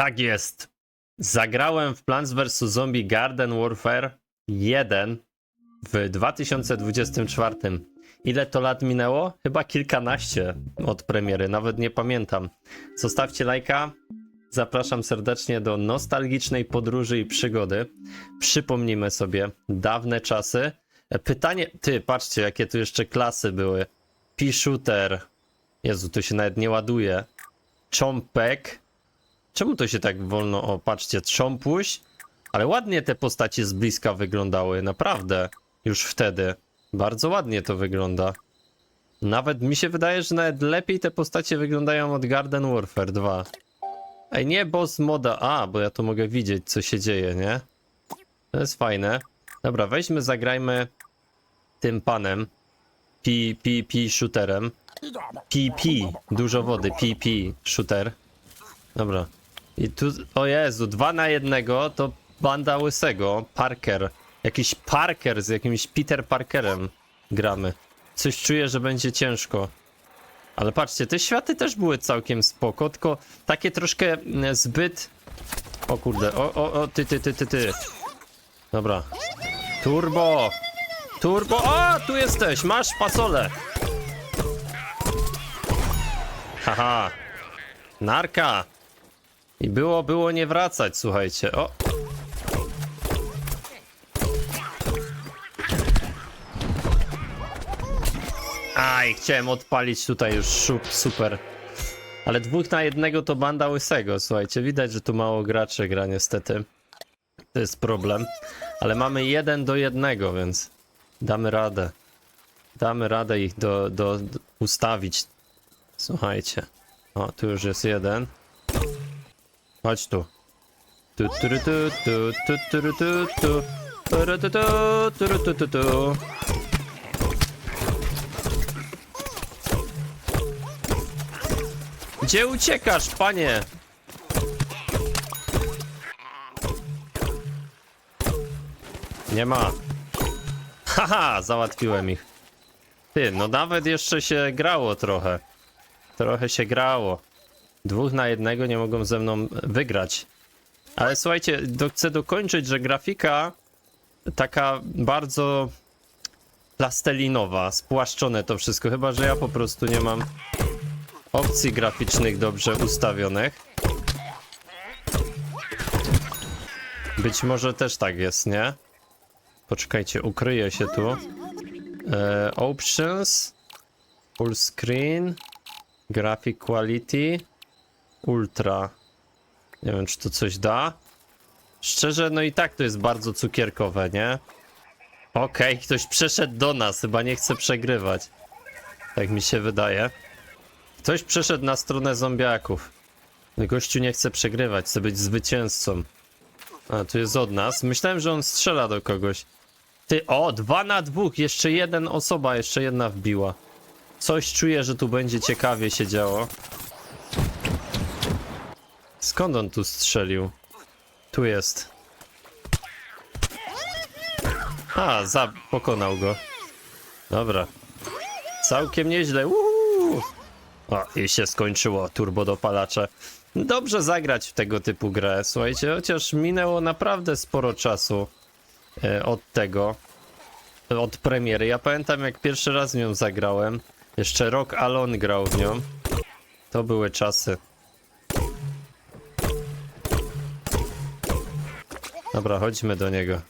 Tak jest. Zagrałem w Plants vs. Zombie Garden Warfare 1 w 2024. Ile to lat minęło? Chyba kilkanaście od premiery, nawet nie pamiętam. Zostawcie lajka. Zapraszam serdecznie do nostalgicznej podróży i przygody. Przypomnijmy sobie dawne czasy. Pytanie, ty, patrzcie, jakie tu jeszcze klasy były. P-shooter. Jezu, to się nawet nie ładuje. Cząpek. Czemu to się tak wolno... O, patrzcie, trząpuś. Ale ładnie te postacie z bliska wyglądały, naprawdę. Już wtedy. Bardzo ładnie to wygląda. Nawet mi się wydaje, że nawet lepiej te postacie wyglądają od Garden Warfare 2. Ej, nie boss moda. A, bo ja tu mogę widzieć, co się dzieje, nie? To jest fajne. Dobra, weźmy, zagrajmy tym panem. P, P, P shooterem. PP, dużo wody, PP shooter. Dobra. I tu, o Jezu, dwa na jednego to banda łysego, Parker. Jakiś Parker z jakimś Peter Parkerem gramy. Coś czuję, że będzie ciężko. Ale patrzcie, te światy też były całkiem spoko, tylko takie troszkę mm, zbyt... O kurde, o, o, o, ty, ty, ty, ty, ty. Dobra. Turbo! Turbo! O, tu jesteś, masz fasolę! Haha. Narka. I było, było nie wracać, słuchajcie. O. Aj, chciałem odpalić tutaj już szup, super. Ale dwóch na jednego to banda łysego, słuchajcie. Widać, że tu mało graczy gra niestety. To jest problem. Ale mamy jeden do jednego, więc damy radę. Damy radę ich do, do, do ustawić. Słuchajcie. O, tu już jest jeden. Chodź tu. Tu, tu, tu, tu, tu, tu, tu, tu, tu. Tu, tu, tu, tu, tu, tu. Gdzie uciekasz, panie? Nie ma. Haha, załatwiłem ich. Ty, no nawet jeszcze się grało trochę. Trochę się grało. Dwóch na jednego nie mogą ze mną wygrać. Ale słuchajcie, do, chcę dokończyć, że grafika taka bardzo plastelinowa, spłaszczone to wszystko, chyba że ja po prostu nie mam opcji graficznych dobrze ustawionych. Być może też tak jest, nie? Poczekajcie, ukryję się tu. E, options, full screen, graphic quality, ultra. Nie wiem, czy to coś da. Szczerze, no i tak to jest bardzo cukierkowe, nie? Okej, ktoś przeszedł do nas, chyba nie chce przegrywać. Tak mi się wydaje. Ktoś przeszedł na stronę zombiaków. Gościu nie chce przegrywać, chce być zwycięzcą. A, tu jest od nas. Myślałem, że on strzela do kogoś. Ty, o, dwa na dwóch, jeszcze jeden osoba, jeszcze jedna wbiła. Coś czuję, że tu będzie ciekawie się działo. Skąd on tu strzelił? Tu jest. A, za, pokonał go. Dobra. Całkiem nieźle. Uhu! O, i się skończyło turbo dopalacze. Dobrze zagrać w tego typu grę, słuchajcie, chociaż minęło naprawdę sporo czasu e, od tego, od premiery. Ja pamiętam jak pierwszy raz w nią zagrałem. Jeszcze rok Alon grał w nią. To były czasy. Dobra, chodźmy do niego.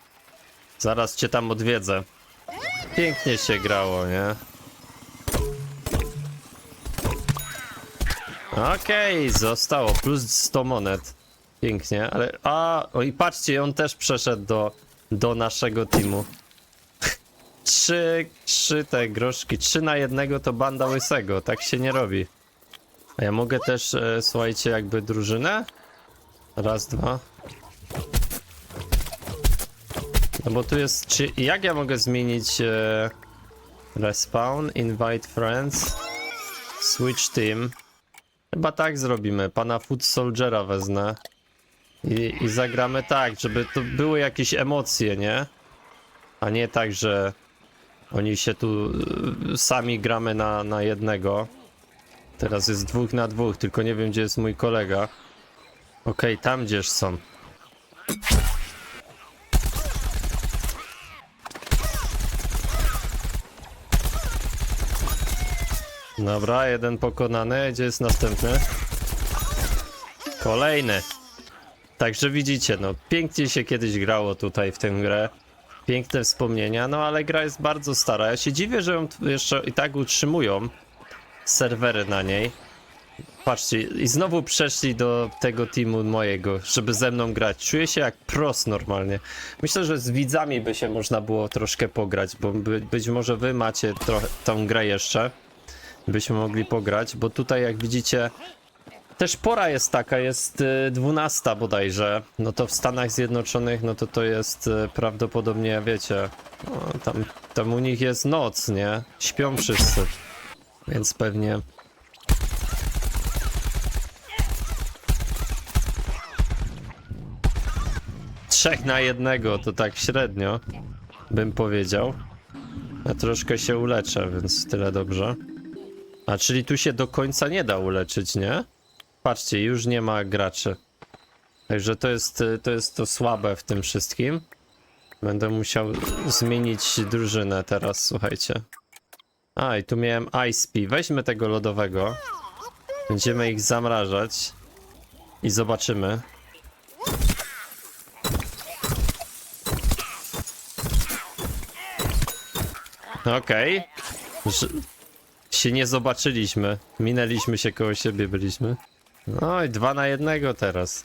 Zaraz cię tam odwiedzę. Pięknie się grało, nie? Okej, zostało plus 100 monet. Pięknie, ale... A, o i patrzcie, on też przeszedł do, do naszego teamu. Trzy, trzy te groszki, trzy na jednego to banda łysego, tak się nie robi. A ja mogę też, e, słuchajcie, jakby drużynę? Raz, dwa. No bo tu jest, czy, jak ja mogę zmienić e, respawn, invite friends, switch team? Chyba tak zrobimy. Pana Food Soldiera wezmę. I, I zagramy tak, żeby to były jakieś emocje, nie? A nie tak, że oni się tu y, sami gramy na, na jednego. Teraz jest dwóch na dwóch, tylko nie wiem gdzie jest mój kolega. Okej, tam gdzież są. Dobra, jeden pokonany. Gdzie jest następny? Kolejny. Także widzicie, no pięknie się kiedyś grało tutaj w tę grę. Piękne wspomnienia, no ale gra jest bardzo stara. Ja się dziwię, że ją jeszcze i tak utrzymują serwery na niej. Patrzcie, i znowu przeszli do tego teamu mojego, żeby ze mną grać. Czuję się jak pros normalnie. Myślę, że z widzami by się można było troszkę pograć, bo by, być może wy macie trochę tą grę jeszcze. Byśmy mogli pograć, bo tutaj jak widzicie też pora jest taka, jest y, 12 bodajże. No to w Stanach Zjednoczonych, no to to jest y, prawdopodobnie, wiecie, no, tam, tam u nich jest noc, nie? Śpią wszyscy. Więc pewnie trzech na jednego to tak średnio bym powiedział. Ja troszkę się uleczę, więc tyle dobrze. A czyli tu się do końca nie da uleczyć, nie? Patrzcie, już nie ma graczy. Także to jest to, jest to słabe w tym wszystkim. Będę musiał zmienić drużynę teraz, słuchajcie. A, i tu miałem Ice Pea. Weźmy tego lodowego. Będziemy ich zamrażać. I zobaczymy. Okej. Że- Się nie zobaczyliśmy. Minęliśmy się koło siebie, byliśmy. No i dwa na jednego teraz.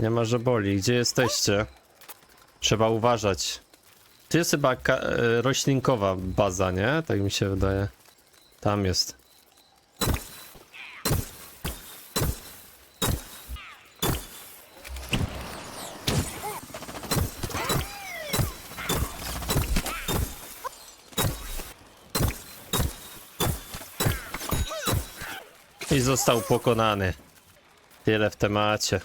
Nie ma, że boli. Gdzie jesteście? Trzeba uważać. Tu jest chyba e, roślinkowa baza, nie? Tak mi się wydaje. Tam jest. I został pokonany. Tyle w temacie.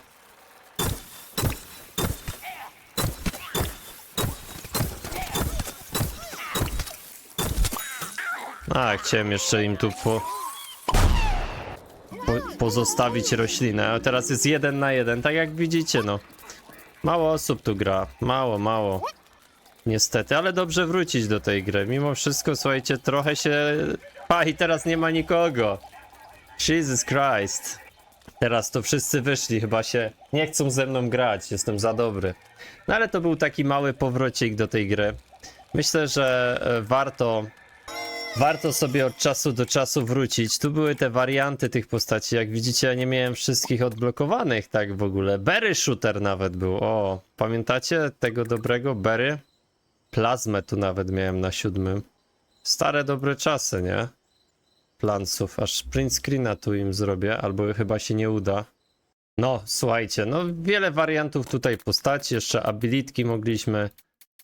A, chciałem jeszcze im tu po... po pozostawić roślinę, a teraz jest jeden na jeden, tak jak widzicie, no. Mało osób tu gra, mało, mało. Niestety, ale dobrze wrócić do tej gry. Mimo wszystko, słuchajcie, trochę się... Pa, i teraz nie ma nikogo. Jesus Christ. Teraz to wszyscy wyszli, chyba się nie chcą ze mną grać, jestem za dobry. No ale to był taki mały powrocik do tej gry. Myślę, że e, warto warto sobie od czasu do czasu wrócić. Tu były te warianty tych postaci, jak widzicie ja nie miałem wszystkich odblokowanych tak w ogóle. Berry Shooter nawet był, o, pamiętacie tego dobrego Berry? Plazmę tu nawet miałem na siódmym. Stare dobre czasy, nie? Plansów, aż print screena tu im zrobię, albo chyba się nie uda. No, słuchajcie, no wiele wariantów tutaj postaci, jeszcze abilitki mogliśmy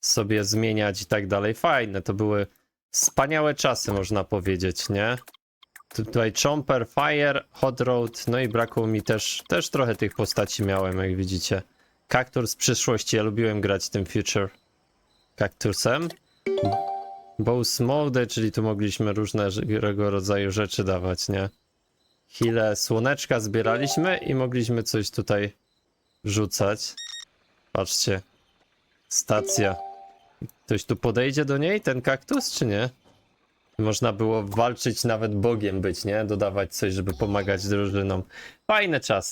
sobie zmieniać i tak dalej. Fajne, to były wspaniałe czasy, można powiedzieć, nie? Tu- Tutaj Chomper, Fire, Hot Road, no i brakło mi też, też trochę tych postaci miałem, jak widzicie. Kaktur z przyszłości, ja lubiłem grać tym Future Kaktusem. Bows Mode, czyli tu mogliśmy różnego rodzaju rzeczy dawać, nie? Chwilę słoneczka zbieraliśmy i mogliśmy coś tutaj rzucać. Patrzcie. Stacja. Ktoś tu podejdzie do niej, ten kaktus, czy nie? Można było walczyć, nawet Bogiem być, nie? Dodawać coś, żeby pomagać drużynom. Fajne czasy.